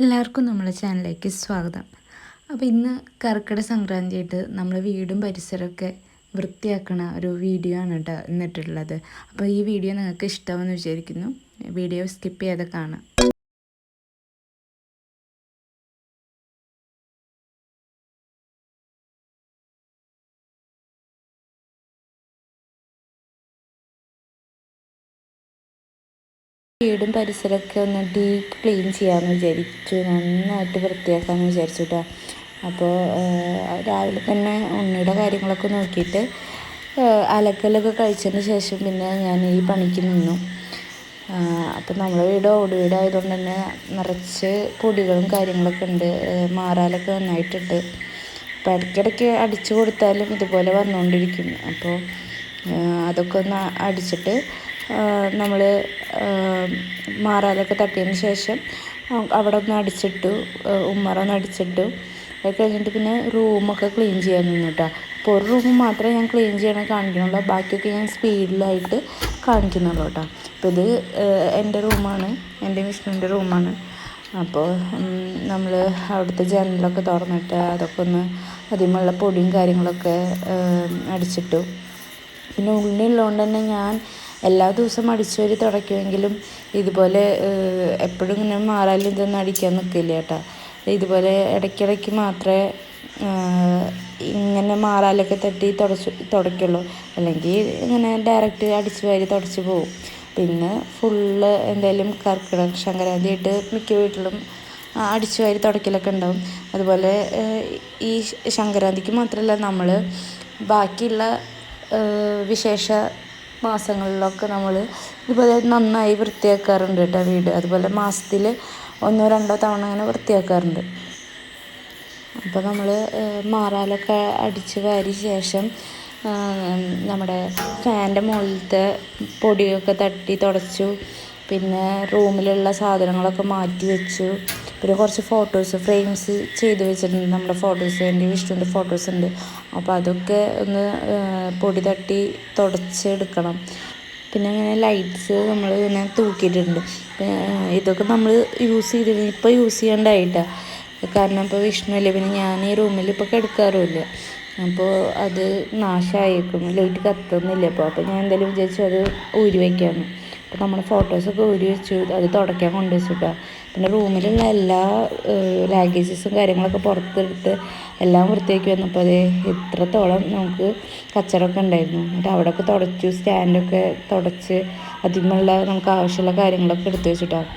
എല്ലാവർക്കും നമ്മുടെ ചാനലിലേക്ക് സ്വാഗതം. അപ്പോൾ ഇന്ന് കർക്കിടക സംക്രാന്തിയായിട്ട് നമ്മൾ വീടും പരിസരമൊക്കെ വൃത്തിയാക്കണ ഒരു വീഡിയോ ആണ് കേട്ടോ എന്നിട്ടുള്ളത് അപ്പോൾ ഈ വീഡിയോ നിങ്ങൾക്ക് ഇഷ്ടമെന്ന് വിചാരിക്കുന്നു. വീഡിയോ സ്കിപ്പ് ചെയ്യാതെ കാണാം. വീടും പരിസരമൊക്കെ ഒന്ന് ഡീപ്പ് ക്ലീൻ ചെയ്യാമെന്ന് വിചാരിച്ചു. നന്നായിട്ട് വൃത്തിയാക്കാമെന്ന് വിചാരിച്ചു കേട്ടോ അപ്പോൾ രാവിലെ തന്നെ ഉണ്ണിയുടെ കാര്യങ്ങളൊക്കെ നോക്കിയിട്ട് അലക്കലൊക്കെ കഴിച്ചതിന് ശേഷം പിന്നെ ഞാൻ ഈ പണിക്ക് നിന്നു. അപ്പം നമ്മുടെ വീട് ഓട് വീടായതുകൊണ്ട് തന്നെ നിറച്ച് പൊടികളും കാര്യങ്ങളൊക്കെ ഉണ്ട്. മാറാലൊക്കെ നന്നായിട്ടുണ്ട്. അപ്പോൾ ഇടയ്ക്കിടയ്ക്ക് അടിച്ചു കൊടുത്താലും ഇതുപോലെ വന്നുകൊണ്ടിരിക്കും. അപ്പോൾ അതൊക്കെ ഒന്ന് അടിച്ചിട്ട് നമ്മൾ മാറാലൊക്കെ തട്ടിയതിന് ശേഷം അവിടെ ഒന്ന് അടിച്ചിട്ടു ഉമ്മറ ഒന്ന് അടിച്ചിട്ടു. അത് കഴിഞ്ഞിട്ട് പിന്നെ റൂമൊക്കെ ക്ലീൻ ചെയ്യാൻ നിന്നു കേട്ടോ അപ്പോൾ ഒരു റൂം മാത്രമേ ഞാൻ ക്ലീൻ ചെയ്യണേ കാണിക്കണുള്ളൂ. ബാക്കിയൊക്കെ ഞാൻ സ്പീഡിലായിട്ട് കാണിക്കുന്നുള്ളൂ കേട്ടോ അപ്പോൾ ഇത് എന്റെ റൂമാണ് എന്റെ വിഷ്ണുവിന്റെ റൂമാണ് അപ്പോൾ നമ്മൾ അവിടുത്തെ ജനലൊക്കെ തുറന്നിട്ട് അതൊക്കെ ഒന്ന് അതിമുള്ള പൊടിയും കാര്യങ്ങളൊക്കെ അടിച്ചിട്ടു. പിന്നെ ഉള്ളിലുള്ളതുകൊണ്ട് തന്നെ ഞാൻ എല്ലാ ദിവസവും അടിച്ചു വാരി തുടയ്ക്കുമെങ്കിലും ഇതുപോലെ എപ്പോഴും ഇങ്ങനെ മാറാലും ഇതൊന്നും അടിക്കാൻ നിൽക്കില്ല കേട്ടോ. ഇതുപോലെ ഇടയ്ക്കിടയ്ക്ക് മാത്രമേ ഇങ്ങനെ മാറാലൊക്കെ തട്ടി തുടച്ച് തുടയ്ക്കുള്ളൂ. അല്ലെങ്കിൽ ഇങ്ങനെ ഡയറക്റ്റ് അടിച്ചു വാരി തുടച്ച് പോവും. പിന്നെ ഫുള്ള് എന്തായാലും കർക്കിടക സംക്രാന്തിയായിട്ട് മിക്ക വീട്ടിലും അടിച്ചു വാരി തുടയ്ക്കലൊക്കെ ഉണ്ടാവും. അതുപോലെ ഈ സംക്രാന്തിക്ക് മാത്രമല്ല നമ്മൾ ബാക്കിയുള്ള വിശേഷ മാസങ്ങളിലൊക്കെ നമ്മൾ ഇതുപോലെ നന്നായി വൃത്തിയാക്കാറുണ്ട് കേട്ടോ വീട്. അതുപോലെ മാസത്തിൽ ഒന്നോ രണ്ടോ തവണ അങ്ങനെ വൃത്തിയാക്കാറുണ്ട്. അപ്പോൾ നമ്മൾ മാറാലൊക്കെ അടിച്ച് വാരി ശേഷം നമ്മുടെ ഫാന്റെ മുകളിലത്തെ പൊടിയൊക്കെ തട്ടി തുടച്ചു. പിന്നെ റൂമിലുള്ള സാധനങ്ങളൊക്കെ മാറ്റി വെച്ചു. പിന്നെ കുറച്ച് ഫോട്ടോസ് ഫ്രെയിംസ് ചെയ്ത് വെച്ചിട്ടുണ്ട് നമ്മുടെ ഫോട്ടോസ് എന്റെ വിഷ്ണുവിന്റെ ഫോട്ടോസ് ഉണ്ട്. അപ്പോൾ അതൊക്കെ ഒന്ന് പൊടി തട്ടി തുടച്ചെടുക്കണം. പിന്നെ അങ്ങനെ ലൈറ്റ്സ് നമ്മൾ ഇങ്ങനെ തൂക്കിയിട്ടുണ്ട്. ഇതൊക്കെ നമ്മൾ യൂസ് ചെയ്തിരുന്നു ഇപ്പോൾ യൂസ് ചെയ്യേണ്ടതായിട്ടാണ് കാരണം ഇപ്പോൾ വിഷ്ണു അല്ലേ പിന്നെ ഞാൻ ഈ റൂമിൽ ഇപ്പോൾ കിടക്കാറുമില്ല. അപ്പോൾ അത് നാശമായേക്കും ലൈറ്റ് കത്തുന്നില്ല അപ്പോൾ അപ്പോൾ ഞാൻ എന്തായാലും വിചാരിച്ചു അത് ഊരി വയ്ക്കാമെന്ന് അപ്പോൾ നമ്മൾ ഫോട്ടോസൊക്കെ ഊരി വെച്ചു അത് തുടയ്ക്കാൻ കൊണ്ടുവച്ചിട്ടാണ് പിന്നെ റൂമിലുള്ള എല്ലാ ലാഗേജസും കാര്യങ്ങളൊക്കെ പുറത്തെടുത്ത് എല്ലാം വൃത്തിയാക്കി വന്നപ്പോൾ അതേ ഇത്രത്തോളം നമുക്ക് കച്ചറൊക്കെ ഉണ്ടായിരുന്നു. എന്നിട്ട് അവിടെയൊക്കെ തുടച്ചു സ്റ്റാൻഡൊക്കെ തുടച്ച് അതിമുള്ള നമുക്ക് ആവശ്യമുള്ള കാര്യങ്ങളൊക്കെ എടുത്തു വെച്ചിട്ടാണ്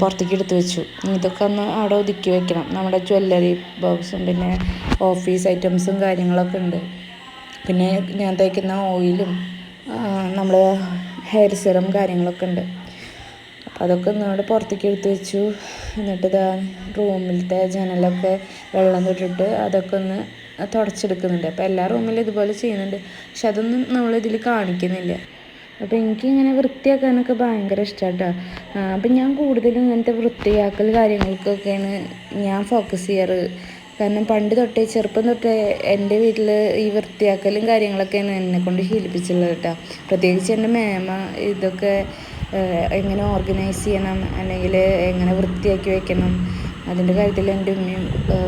പുറത്തേക്ക് എടുത്തു വെച്ചു. ഇതൊക്കെ ഒന്ന് അവിടെ ഒതുക്കി വെക്കണം. നമ്മുടെ ജ്വല്ലറി ബോക്സും പിന്നെ ഓഫീസ് ഐറ്റംസും കാര്യങ്ങളൊക്കെ ഉണ്ട്. പിന്നെ ഞാൻ തയ്ക്കുന്ന ഓയിലും നമ്മൾ ഹെയർ സിറം കാര്യങ്ങളൊക്കെ ഉണ്ട്. അപ്പോൾ അതൊക്കെ ഒന്നുകൂടെ പുറത്തേക്ക് എടുത്ത് വെച്ചു. എന്നിട്ട് ഇതാ റൂമിലത്തെ ജനലൊക്കെ വെള്ളം തൊട്ടിട്ട് അതൊക്കെ ഒന്ന് തുടച്ചെടുക്കുന്നുണ്ട്. അപ്പോൾ എല്ലാ റൂമിലും ഇതുപോലെ ചെയ്യുന്നുണ്ട്. പക്ഷെ അതൊന്നും നമ്മളിതിൽ കാണിക്കുന്നില്ല. അപ്പോൾ എനിക്കിങ്ങനെ വൃത്തിയാക്കാനൊക്കെ ഭയങ്കര ഇഷ്ടമാണ് അപ്പം ഞാൻ കൂടുതലും ഇങ്ങനത്തെ വൃത്തിയാക്കൽ കാര്യങ്ങൾക്കൊക്കെയാണ് ഞാൻ ഫോക്കസ് ചെയ്യാറ്. കാരണം പണ്ട് തൊട്ടേ ചെറുപ്പം തൊട്ടേ എന്റെ വീട്ടിൽ ഈ വൃത്തിയാക്കലും കാര്യങ്ങളൊക്കെയാണ് എന്നെ കൊണ്ട് ശീലിപ്പിച്ചുള്ളത് കേട്ടോ പ്രത്യേകിച്ച് എന്റെ മേമ ഇതൊക്കെ എങ്ങനെ ഓർഗനൈസ് ചെയ്യണം അല്ലെങ്കിൽ എങ്ങനെ വൃത്തിയാക്കി വെക്കണം അതിന്റെ കാര്യത്തിൽ എന്റെ ഉമ്മയും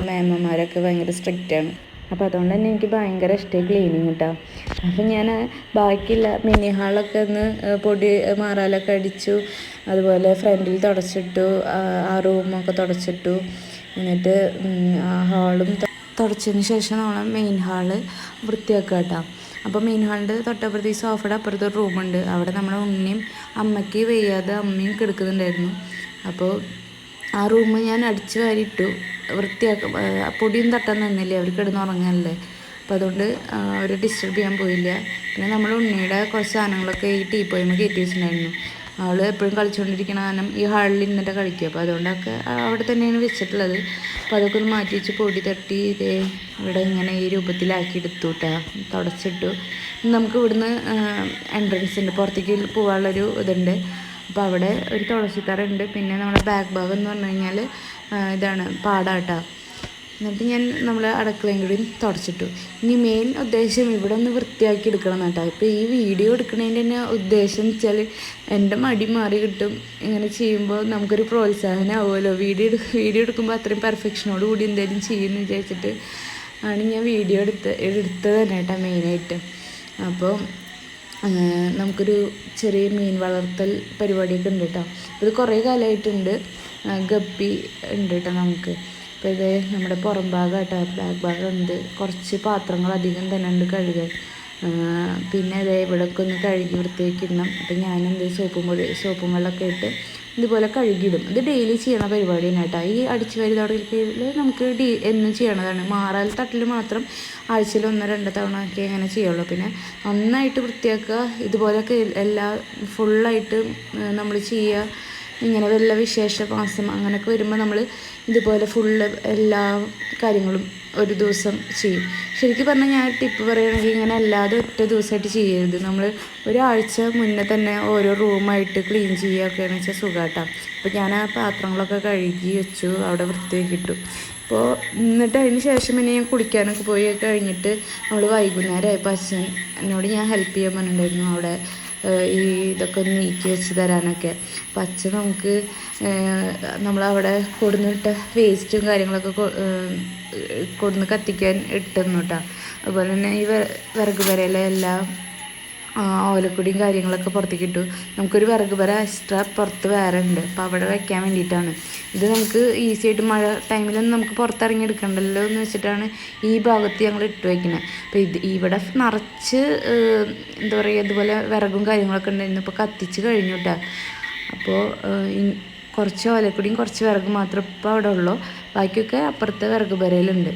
മേമ്മമാരൊക്കെ ഭയങ്കര സ്ട്രിക്റ്റാണ് അപ്പോൾ അതുകൊണ്ട് തന്നെ എനിക്ക് ഭയങ്കര ഇഷ്ടമായി ക്ലീനിങ് കേട്ടോ അപ്പം ഞാൻ ബാക്കിയുള്ള മിനി ഹാളൊക്കെ ഒന്ന് പൊടി മാറാലൊക്കെ അടിച്ചു അതുപോലെ ഫ്രണ്ടിൽ തുടച്ചിട്ടു ആ റൂമൊക്കെ തുടച്ചിട്ടു എന്നിട്ട് ആ ഹാളും തുടച്ചതിന് ശേഷം നമ്മൾ മെയിൻ ഹാൾ വൃത്തിയാക്കുക കേട്ടോ അപ്പോൾ മെയിൻ ഹാളിന്റെ തൊട്ടപ്പുറത്ത് ഈ സോഫയുടെ അപ്പുറത്ത് ഒരു റൂമുണ്ട്. അവിടെ നമ്മുടെ ഉണ്ണിയും അമ്മയ്ക്ക് വയ്യാതെ അമ്മയും കിടക്കുന്നുണ്ടായിരുന്നു. അപ്പോൾ ആ റൂം ഞാൻ അടിച്ച് വാരിയിട്ടു. വൃത്തിയാക്ക പൊടിയും തട്ടാൻ നിന്നില്ലേ? അവർ കിടന്നുറങ്ങാനല്ലേ അപ്പം അതുകൊണ്ട് അവർ ഡിസ്റ്റർബ് ചെയ്യാൻ പോയില്ല. പിന്നെ നമ്മൾ ഉണ്ണിയുടെ കുറച്ച് സാധനങ്ങളൊക്കെ ഈ ടീ പോയിമ്മ കയറ്റി വെച്ചിട്ടുണ്ടായിരുന്നു. അവൾ എപ്പോഴും കളിച്ചുകൊണ്ടിരിക്കണ കാരണം ഈ ഹാളിൽ ഇന്നിട്ട് കളിക്കുക അപ്പോൾ അതുകൊണ്ടൊക്കെ അവിടെ തന്നെയാണ് വെച്ചിട്ടുള്ളത്. അപ്പോൾ അതൊക്കെ ഒന്ന് മാറ്റി വെച്ച് പൊടി തട്ടി ഇതേ ഇവിടെ ഇങ്ങനെ ഈ രൂപത്തിലാക്കി എടുത്തു കേട്ടോ തുടച്ചിട്ടു. നമുക്ക് ഇവിടുന്ന് എൻട്രൻസ് ഉണ്ട്. പുറത്തേക്ക് പോകാനുള്ളൊരു ഇതുണ്ട്. അപ്പോൾ അവിടെ ഒരു തുളസിത്തറ ഉണ്ട്. പിന്നെ നമ്മുടെ ബാക്ക് ഭാഗം എന്ന് പറഞ്ഞു കഴിഞ്ഞാൽ ഇതാണ് പാടാട്ടോ. എന്നിട്ട് ഞാൻ നമ്മൾ അടുക്കളയും കൂടി തുടച്ചിട്ടു. ഇനി മെയിൻ ഉദ്ദേശം ഇവിടെ ഒന്ന് വൃത്തിയാക്കി എടുക്കണം കേട്ടോ ഇപ്പോൾ ഈ വീഡിയോ എടുക്കുന്നതിന്റെ തന്നെ ഉദ്ദേശം വെച്ചാൽ എന്റെ മടി മാറി കിട്ടും. ഇങ്ങനെ ചെയ്യുമ്പോൾ നമുക്കൊരു പ്രോത്സാഹനം ആവുമല്ലോ. വീഡിയോ വീഡിയോ എടുക്കുമ്പോൾ അത്രയും പെർഫെക്ഷനോട് കൂടി എന്തെങ്കിലും ചെയ്യുമെന്ന് വിചാരിച്ചിട്ട് ആണ് ഞാൻ വീഡിയോ എടുത്ത് എടുത്തത് തന്നെ കേട്ടോ മെയിനായിട്ട് അപ്പോൾ നമുക്കൊരു ചെറിയ മീൻ വളർത്തൽ പരിപാടിയൊക്കെ ഉണ്ട് കേട്ടോ ഇത് കുറേ കാലമായിട്ടുണ്ട് ഗപ്പി ഉണ്ട് കേട്ടോ നമുക്ക്. അപ്പോൾ ഇത് നമ്മുടെ പുറം ഭാഗം കേട്ടോ ബാക്ക് ഭാഗം ഉണ്ട് കുറച്ച് പാത്രങ്ങൾ അധികം തന്നെ ഉണ്ട് കഴുകാൻ. പിന്നെ അതേ ഇവിടെയൊക്കെ ഒന്ന് കഴുകി വൃത്തിയാക്കിടണം അപ്പം ഞാനെന്ത് സോപ്പും പൊടി സോപ്പും വെള്ളമൊക്കെ ഇട്ട് ഇതുപോലെ കഴുകിയിടും. ഇത് ഡെയിലി ചെയ്യണ പരിപാടിയാണ് കേട്ടോ. ഈ അടിച്ചു വാരി തുടക്കൽ നമുക്ക് ഡി എന്നും ചെയ്യണതാണ്. മാറാൽ തട്ടിൽ മാത്രം ആഴ്ചയിൽ ഒന്നോ രണ്ടോ തവണ ഒക്കെ ഇങ്ങനെ ചെയ്യുള്ളൂ. പിന്നെ നന്നായിട്ട് വൃത്തിയാക്കുക. ഇതുപോലെയൊക്കെ എല്ലാ ഫുള്ളായിട്ട് നമ്മൾ ചെയ്യുക. ഇങ്ങനെ വല്ല വിശേഷ മാസം അങ്ങനെയൊക്കെ വരുമ്പോൾ നമ്മൾ ഇതുപോലെ ഫുള്ള് എല്ലാ കാര്യങ്ങളും ഒരു ദിവസം ചെയ്യും. ശരിക്കും പറഞ്ഞാൽ ഞാൻ ടിപ്പ് പറയുകയാണെങ്കിൽ ഇങ്ങനെ അല്ലാതെ ഒറ്റ ദിവസമായിട്ട് ചെയ്യരുത്. നമ്മൾ ഒരാഴ്ച മുന്നേ തന്നെ ഓരോ റൂമായിട്ട് ക്ലീൻ ചെയ്യുകയൊക്കെയാണ് വെച്ചാൽ സുഖമായിട്ടാണ് അപ്പോൾ ഞാൻ ആ പാത്രങ്ങളൊക്കെ കഴുകി വെച്ചു അവിടെ വൃത്തിയാക്കി ഇട്ടു അപ്പോൾ എന്നിട്ട് അതിന് ശേഷം പിന്നെ ഞാൻ കുളിക്കാനൊക്കെ പോയി കഴിഞ്ഞിട്ട് നമ്മൾ വൈകുന്നേരമായപ്പോൾ അച്ഛൻ എന്നോട് ഞാൻ ഹെൽപ്പ് ചെയ്യാൻ പറഞ്ഞിട്ടുണ്ടായിരുന്നു. അവിടെ ഈ ഇതൊക്കെ ഒന്ന് നീക്കി വെച്ച് തരാനൊക്കെ. പച്ച നമുക്ക് നമ്മളവിടെ കൊടുന്നിട്ട വേസ്റ്റും കാര്യങ്ങളൊക്കെ കൊടുന്ന് കത്തിക്കാൻ ഇട്ടുന്നു കേട്ടോ. അതുപോലെ തന്നെ ഈ വിറക് വരയിലെ എല്ലാം ഓലക്കൊടിയും കാര്യങ്ങളൊക്കെ പുറത്തേക്ക് ഇട്ടു. നമുക്കൊരു വിറക് വര എക്സ്ട്രാ പുറത്ത് വേറെ ഉണ്ട്. അപ്പോൾ അവിടെ വയ്ക്കാൻ വേണ്ടിയിട്ടാണ്. ഇത് നമുക്ക് ഈസി ആയിട്ട് മഴ ടൈമിലൊന്നും നമുക്ക് പുറത്തിറങ്ങി എന്ന് വെച്ചിട്ടാണ് ഈ ഭാഗത്ത് ഞങ്ങൾ ഇട്ട് വയ്ക്കുന്നത് അപ്പോൾ ഇത് ഇവിടെ നിറച്ച് എന്താ പറയുക ഇതുപോലെ വിറകും കാര്യങ്ങളൊക്കെ ഉണ്ടായിരുന്നു. ഇപ്പോൾ കത്തിച്ച് കഴിഞ്ഞു കേട്ടോ അപ്പോൾ കുറച്ച് ഓലക്കുടിയും കുറച്ച് വിറക് മാത്രം ഇപ്പോൾ അവിടെ ഉള്ളൂ. ബാക്കിയൊക്കെ അപ്പുറത്തെ വിറക് വരയിലുണ്ട്.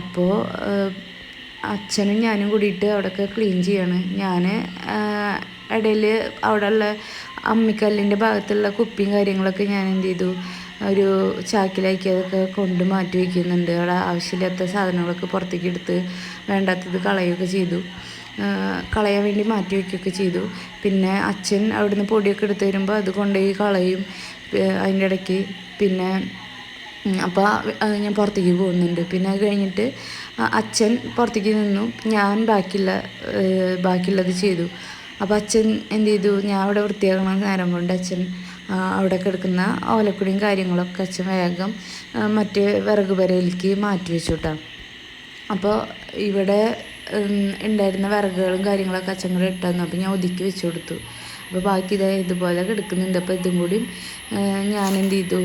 അപ്പോൾ അച്ഛനും ഞാനും കൂടിയിട്ട് അവിടെയൊക്കെ ക്ലീൻ ചെയ്യാണ്. ഞാൻ ഇടയിൽ അവിടെയുള്ള അമ്മിക്കല്ലിന്റെ ഭാഗത്തുള്ള കുപ്പിയും കാര്യങ്ങളൊക്കെ ഞാൻ എന്ത് ചെയ്തു? ഒരു ചാക്കിലാക്കി അതൊക്കെ കൊണ്ട് മാറ്റി വയ്ക്കുന്നുണ്ട് അവിടെ ആവശ്യമില്ലാത്ത സാധനങ്ങളൊക്കെ പുറത്തേക്ക് എടുത്ത് വേണ്ടാത്തത് കളയുകയൊക്കെ ചെയ്തു. കളയാൻ വേണ്ടി മാറ്റി വയ്ക്കുകയൊക്കെ ചെയ്തു. പിന്നെ അച്ഛൻ അവിടുന്ന് പൊടിയൊക്കെ എടുത്ത് വരുമ്പോൾ അത് കൊണ്ടുപോയി കളയും അതിന്റെ ഇടയ്ക്ക്. പിന്നെ അപ്പോൾ ഞാൻ പുറത്തേക്ക് പോകുന്നുണ്ട്. പിന്നെ അത് കഴിഞ്ഞിട്ട് അച്ഛൻ പുറത്തേക്ക് നിന്നു. ഞാൻ ബാക്കിയുള്ള ബാക്കിയുള്ളത് ചെയ്തു. അപ്പോൾ അച്ഛൻ എന്ത് ചെയ്തു? ഞാൻ അവിടെ വൃത്തിയാക്കണ നേരം കൊണ്ട് അച്ഛൻ അവിടെ കിടക്കുന്ന ഓലക്കുടിയും കാര്യങ്ങളൊക്കെ അച്ഛൻ വേഗം മറ്റേ വിറക് വരയിലേക്ക് മാറ്റി വെച്ചു അപ്പോൾ ഇവിടെ ഉണ്ടായിരുന്ന വിറകുകളും കാര്യങ്ങളൊക്കെ അച്ഛൻ കൂടെ ഇട്ടു അപ്പോൾ ഞാൻ ഒതുക്കി വെച്ചു കൊടുത്തു. അപ്പോൾ ബാക്കി ഇതേ ഇതുപോലെ കിടക്കുന്നുണ്ട്. അപ്പോൾ ഇതും കൂടി ഞാൻ എന്ത് ചെയ്തു?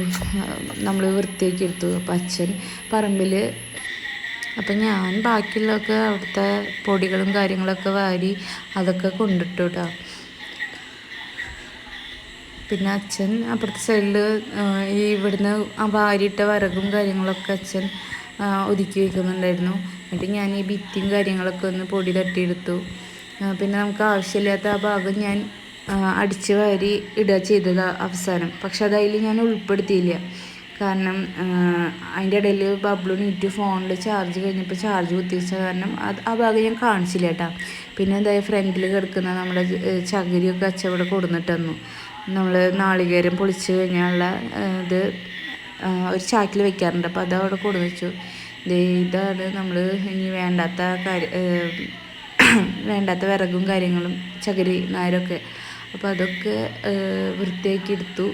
നമ്മൾ വൃത്തിയാക്കി എടുത്തു. അപ്പോൾ അച്ഛൻ പറമ്പിൽ അപ്പം ഞാൻ ബാക്കിയുള്ളതൊക്കെ അവിടുത്തെ പൊടികളും കാര്യങ്ങളൊക്കെ വാരി അതൊക്കെ കൊണ്ടിട്ടു കേട്ടോ പിന്നെ അച്ഛൻ അപ്പുറത്തെ സൈഡിൽ ഈ ഇവിടുന്ന് വാരിയിട്ട വരകും കാര്യങ്ങളൊക്കെ അച്ഛൻ ഒതുക്കി വയ്ക്കുന്നുണ്ടായിരുന്നു എന്നിട്ട് ഞാൻ ഈ ഭിത്തിയും കാര്യങ്ങളൊക്കെ ഒന്ന് പൊടി തട്ടിയെടുത്തു. പിന്നെ നമുക്ക് ആവശ്യമില്ലാത്ത ആ ഭാഗം ഞാൻ അടിച്ച് വാരി ഇടുക ചെയ്തത് അവസാനം. പക്ഷെ അതിൽ ഞാൻ ഉൾപ്പെടുത്തിയില്ല. കാരണം അതിന്റെ ഇടയിൽ ബബ്ലു നീറ്റ് ഫോണിൽ ചാർജ് കഴിഞ്ഞപ്പോൾ ചാർജ് കുത്തിവെച്ച കാരണം അത് ആ ഭാഗം ഞാൻ കാണിച്ചില്ല കേട്ടോ. പിന്നെ എന്തായാലും ഫ്രണ്ടിൽ കിടക്കുന്ന നമ്മുടെ ചകിരിയൊക്കെ അച്ചവിടെ കൊടുന്നിട്ട് തന്നു. നമ്മൾ നാളികേരം പൊളിച്ച് കഴിഞ്ഞാലുള്ള ഇത് ഒരു ചാക്കിൽ വെക്കാറുണ്ട്. അപ്പോൾ അതവിടെ കൊടുന്ന് വെച്ചു. ഇതാണ് നമ്മൾ ഇനി വേണ്ടാത്ത കാര്യ വേണ്ടാത്ത വിറകും കാര്യങ്ങളും ചകിരി നാരൊക്കെ. അപ്പോൾ അതൊക്കെ വൃത്തിയാക്കി എടുത്തു.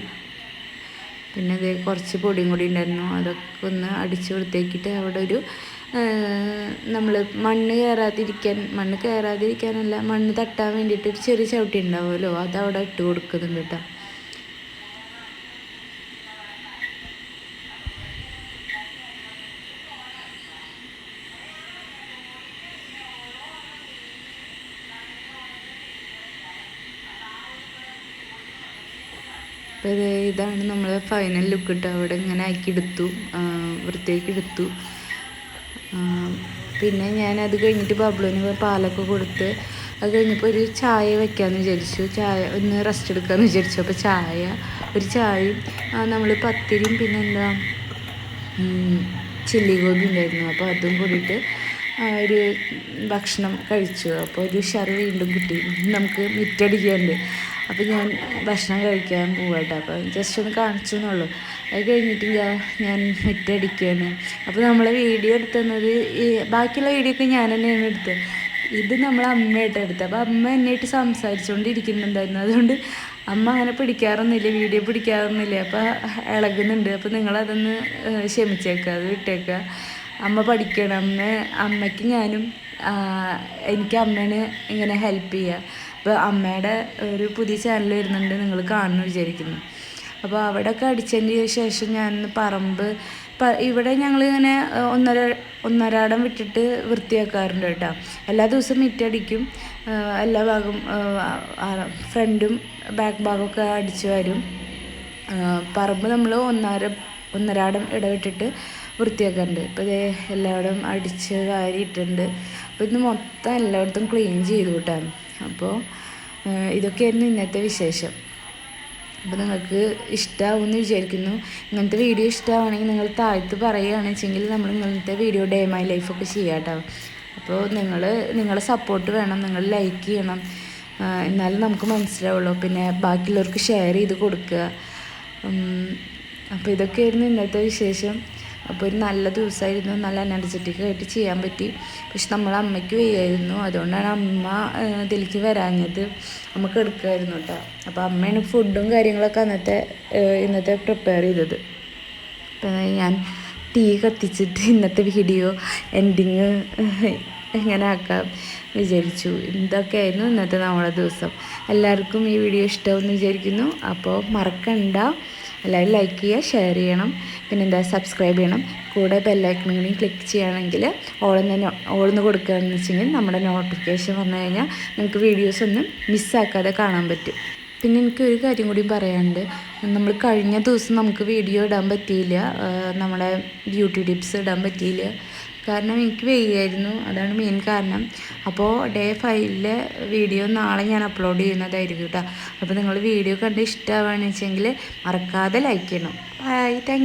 പിന്നെ അതേ കുറച്ച് പൊടിയും കൂടി ഉണ്ടായിരുന്നു. അതൊക്കെ ഒന്ന് അടിച്ച് വൃത്തിയാക്കിയിട്ട് അവിടെ ഒരു നമ്മൾ മണ്ണ് കയറാതിരിക്കാൻ മണ്ണ് കയറാതിരിക്കാനല്ല മണ്ണ് തട്ടാൻ വേണ്ടിയിട്ട് ഒരു ചെറിയ ചവിട്ടി ഉണ്ടാവുമല്ലോ അത് അവിടെ ഇട്ട് കൊടുക്കുന്നുണ്ട് കേട്ടോ. ഇതാണ് നമ്മൾ ഫൈനൽ ലുക്ക് ഇട്ട് അവിടെ ഇങ്ങനെ ആക്കി എടുത്തു വൃത്തിയാക്കി എടുത്തു പിന്നെ ഞാൻ അത് കഴിഞ്ഞിട്ട് ബബ്ലുവിന് പാലൊക്കെ കൊടുത്ത് അത് കഴിഞ്ഞപ്പോൾ ഒരു ചായ വെക്കാമെന്ന് വിചാരിച്ചു. ചായ ഒന്ന് റെസ്റ്റ് എടുക്കാമെന്ന് വിചാരിച്ചു. അപ്പോൾ ചായ ഒരു ചായയും നമ്മൾ പത്തിരിയും പിന്നെന്താ ചില്ലി ഗോബി ഉണ്ടായിരുന്നു. അപ്പോൾ അതും കൂടിയിട്ട് ഒരു ഭക്ഷണം കഴിച്ചു. അപ്പോൾ ഒരു ഷർ വീണ്ടും കിട്ടി. നമുക്ക് മിറ്റടിക്കുന്നുണ്ട് അപ്പോൾ ഞാൻ ഭക്ഷണം കഴിക്കാൻ പോവാട്ടോ. അപ്പോൾ ജസ്റ്റ് ഒന്ന് കാണിച്ചു എന്നുള്ളൂ അത് കഴിഞ്ഞിട്ട് ഞാൻ ഞാൻ മിറ്റടിക്കുകയാണ് അപ്പോൾ നമ്മൾ വീഡിയോ എടുത്തുന്നത് ഈ ബാക്കിയുള്ള വീഡിയോ ഒക്കെ ഞാൻ തന്നെയാണ് എടുത്തത് ഇത് നമ്മൾ അമ്മയായിട്ട് എടുത്തത് അപ്പോൾ അമ്മ എന്നായിട്ട് സംസാരിച്ചുകൊണ്ടിരിക്കുന്നുണ്ടായിരുന്നു അതുകൊണ്ട് അമ്മ അങ്ങനെ പിടിക്കാറൊന്നുമില്ല. വീഡിയോ പിടിക്കാറൊന്നുമില്ല. അപ്പോൾ ഇളകുന്നുണ്ട്. അപ്പോൾ നിങ്ങളതൊന്ന് ക്ഷമിച്ചേക്കുക അത് വിട്ടേക്കുക അമ്മ പഠിക്കണം അമ്മ അമ്മയ്ക്ക് ഞാനും എനിക്ക് അമ്മേനെ ഇങ്ങനെ ഹെൽപ്പ് ചെയ്യുക അപ്പോൾ അമ്മയുടെ ഒരു പുതിയ ചാനൽ വരുന്നുണ്ട് നിങ്ങൾ കാണുന്നു വിചാരിക്കുന്നു. അപ്പോൾ അവിടെയൊക്കെ അടിച്ചതിന് ശേഷം ഞാൻ പറമ്പ് ഇവിടെ ഞങ്ങൾ ഇങ്ങനെ ഒന്നര ഒന്നരാടം വിട്ടിട്ട് വൃത്തിയാക്കാറുണ്ട് കേട്ടോ. എല്ലാ ദിവസവും മിറ്റടിക്കും എല്ലാ ഭാഗം ഫ്രണ്ടും ബാക്ക് ഭാഗമൊക്കെ അടിച്ചു വരും. പറമ്പ് നമ്മൾ ഒന്നര ഒന്നരാടം ഇടവിട്ടിട്ട് വൃത്തിയാക്കാറുണ്ട്. ഇപ്പോൾ ഇതേ എല്ലായിടം അടിച്ച് വാരിയിട്ടുണ്ട് അപ്പോൾ ഇത് മൊത്തം എല്ലായിടത്തും ക്ലീൻ ചെയ്ത് കൂട്ടാണ് അപ്പോൾ ഇതൊക്കെയായിരുന്നു ഇന്നത്തെ വിശേഷം. അപ്പോൾ നിങ്ങൾക്ക് ഇഷ്ടമാവുമെന്ന് വിചാരിക്കുന്നു. ഇങ്ങനത്തെ വീഡിയോ ഇഷ്ടമാവുകയാണെങ്കിൽ നിങ്ങൾ താഴ്ത്ത് പറയുകയാണെന്ന് വെച്ചെങ്കിൽ നമ്മൾ ഇങ്ങനത്തെ വീഡിയോ ഡേ മൈ ലൈഫൊക്കെ ചെയ്യാം കേട്ടോ. അപ്പോൾ നിങ്ങൾ നിങ്ങളെ സപ്പോർട്ട് വേണം നിങ്ങൾ ലൈക്ക് ചെയ്യണം. എന്നാലും നമുക്ക് മനസ്സിലാവുള്ളൂ. പിന്നെ ബാക്കിയുള്ളവർക്ക് ഷെയർ ചെയ്ത് കൊടുക്കുക. അപ്പോൾ ഇതൊക്കെയായിരുന്നു ഇന്നത്തെ വിശേഷം. അപ്പോൾ ഒരു നല്ല ദിവസമായിരുന്നു. നല്ല എനർജറ്റിക് ആയിട്ട് ചെയ്യാൻ പറ്റി. പക്ഷെ നമ്മൾ അമ്മയ്ക്ക് വയ്യായിരുന്നു. അതുകൊണ്ടാണ് അമ്മ ഇതിലേക്ക് വരാഞ്ഞത്. നമുക്ക് എടുക്കുമായിരുന്നു കേട്ടോ. അപ്പോൾ അമ്മയാണ് ഫുഡും കാര്യങ്ങളൊക്കെ അന്നത്തെ ഇന്നത്തെ പ്രിപ്പയർ ചെയ്തത്. അപ്പം ഞാൻ തീ കത്തിച്ചിട്ട് ഇന്നത്തെ വീഡിയോ എൻഡിങ് എങ്ങനെ ആക്കാം വിചാരിച്ചു. ഇതൊക്കെയായിരുന്നു ഇന്നത്തെ നമ്മുടെ ദിവസം. എല്ലാവർക്കും ഈ വീഡിയോ ഇഷ്ടമെന്ന് വിചാരിക്കുന്നു. അപ്പോൾ മറക്കണ്ട. എല്ലാവരും ലൈക്ക് ചെയ്യുക ഷെയർ ചെയ്യണം. പിന്നെ എന്താ സബ്സ്ക്രൈബ് ചെയ്യണം. കൂടെ ബെല്ലൈക്കണും ക്ലിക്ക് ചെയ്യുകയാണെങ്കിൽ ഓളെന്ന് ഓളെന്ന് കൊടുക്കുകയെന്ന് വെച്ചെങ്കിൽ നമ്മുടെ നോട്ടിഫിക്കേഷൻ വന്നു കഴിഞ്ഞാൽ നിങ്ങൾക്ക് വീഡിയോസ് ഒന്നും മിസ്സാക്കാതെ കാണാൻ പറ്റും. പിന്നെ എനിക്ക് ഒരു കാര്യം കൂടി പറയാനുണ്ട്. നമ്മൾ കഴിഞ്ഞ ദിവസം നമുക്ക് വീഡിയോ ഇടാൻ പറ്റിയില്ല. നമ്മുടെ ബ്യൂട്ടി ടിപ്സ് ഇടാൻ പറ്റിയില്ല. കാരണം എനിക്ക് വയ്യായിരുന്നു. അതാണ് മെയിൻ കാരണം. അപ്പോൾ ഡേ ഫൈവിലെ വീഡിയോ നാളെ ഞാൻ അപ്ലോഡ് ചെയ്യുന്നതായിരിക്കും കേട്ടോ അപ്പോൾ നിങ്ങൾ വീഡിയോ കണ്ട് ഇഷ്ടമാവുകയാണെന്ന് വെച്ചെങ്കിൽ മറക്കാതെ ലൈക്ക് ചെയ്യണം. Bye thank